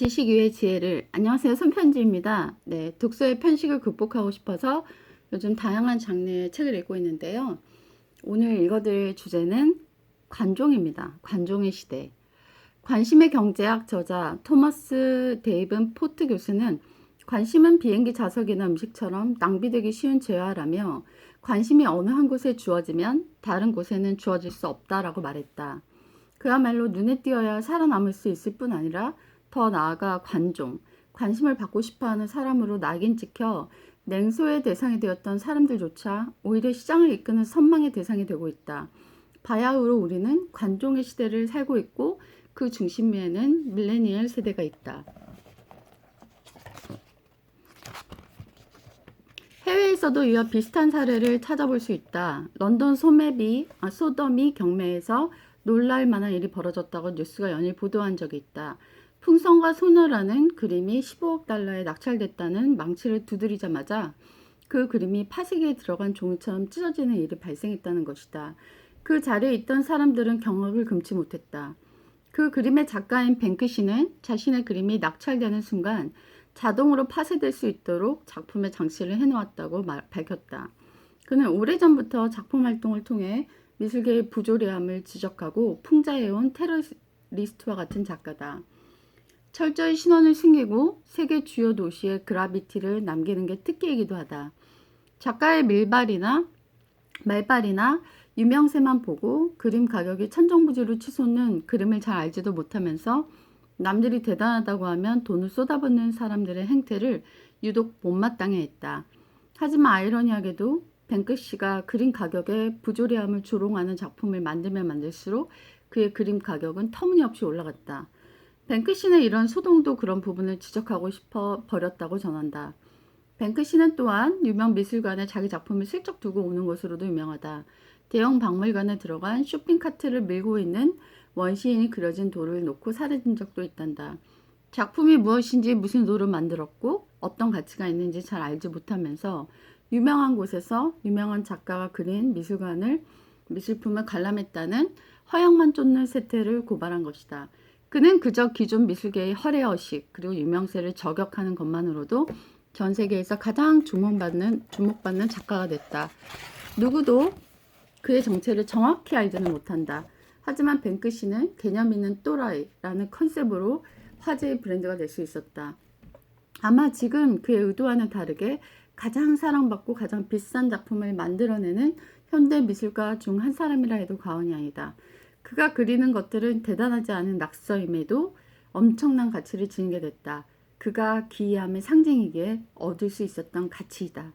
지식 위의 지혜를 안녕하세요 손편지입니다. 네 독서의 편식을 극복하고 싶어서 요즘 다양한 장르의 책을 읽고 있는데요. 오늘 읽어드릴 주제는 관종입니다. 관종의 시대. 관심의 경제학 저자 토머스 데이븐 포트 교수는 관심은 비행기 좌석이나 음식처럼 낭비되기 쉬운 재화라며 관심이 어느 한 곳에 주어지면 다른 곳에는 주어질 수 없다라고 말했다. 그야말로 눈에 띄어야 살아남을 수 있을 뿐 아니라 더 나아가 관종, 관심을 받고 싶어 하는 사람으로 낙인 찍혀 냉소의 대상이 되었던 사람들조차 오히려 시장을 이끄는 선망의 대상이 되고 있다. 바야흐로 우리는 관종의 시대를 살고 있고 그 중심에는 밀레니얼 세대가 있다. 해외에서도 이와 비슷한 사례를 찾아볼 수 있다. 런던 소매비, 아, 소더미 경매에서 놀랄 만한 일이 벌어졌다고 뉴스가 연일 보도한 적이 있다. 풍선과 소녀라는 그림이 15억 달러에 낙찰됐다는 망치를 두드리자마자 그 그림이 파쇄기에 들어간 종이처럼 찢어지는 일이 발생했다는 것이다. 그 자리에 있던 사람들은 경악을 금치 못했다. 그 그림의 작가인 뱅크 씨는 자신의 그림이 낙찰되는 순간 자동으로 파쇄될 수 있도록 작품에 장치를 해놓았다고 말, 밝혔다. 그는 오래전부터 작품 활동을 통해 미술계의 부조리함을 지적하고 풍자해온 테러리스트와 같은 작가다. 철저히 신원을 숨기고 세계 주요 도시의 그라비티를 남기는 게 특기이기도 하다. 작가의 밀발이나 말발이나 유명세만 보고 그림 가격이 천정부지로 치솟는 그림을 잘 알지도 못하면서 남들이 대단하다고 하면 돈을 쏟아붓는 사람들의 행태를 유독 못마땅해 했다. 하지만 아이러니하게도 뱅크 씨가 그림 가격에 부조리함을 조롱하는 작품을 만들면 만들수록 그의 그림 가격은 터무니없이 올라갔다. 뱅크 씨는 이런 소동도 그런 부분을 지적하고 싶어 버렸다고 전한다. 뱅크 씨는 또한 유명 미술관에 자기 작품을 슬쩍 두고 오는 것으로도 유명하다. 대형 박물관에 들어간 쇼핑 카트를 밀고 있는 원시인이 그려진 돌을 놓고 사라진 적도 있단다. 작품이 무엇인지 무슨 돌을 만들었고 어떤 가치가 있는지 잘 알지 못하면서 유명한 곳에서 유명한 작가가 그린 미술관을 미술품을 관람했다는 허영만 쫓는 세태를 고발한 것이다. 그는 그저 기존 미술계의 허례허식 그리고 유명세를 저격하는 것만으로도 전 세계에서 가장 주목받는 주목받는 작가가 됐다. 누구도 그의 정체를 정확히 알지는 못한다. 하지만 뱅크 씨는 개념 있는 또라이라는 컨셉으로 화제의 브랜드가 될 수 있었다. 아마 지금 그의 의도와는 다르게 가장 사랑받고 가장 비싼 작품을 만들어내는 현대 미술가 중 한 사람이라 해도 과언이 아니다. 그가 그리는 것들은 대단하지 않은 낙서임에도 엄청난 가치를 지니게 됐다. 그가 기이함의 상징이기에 얻을 수 있었던 가치이다.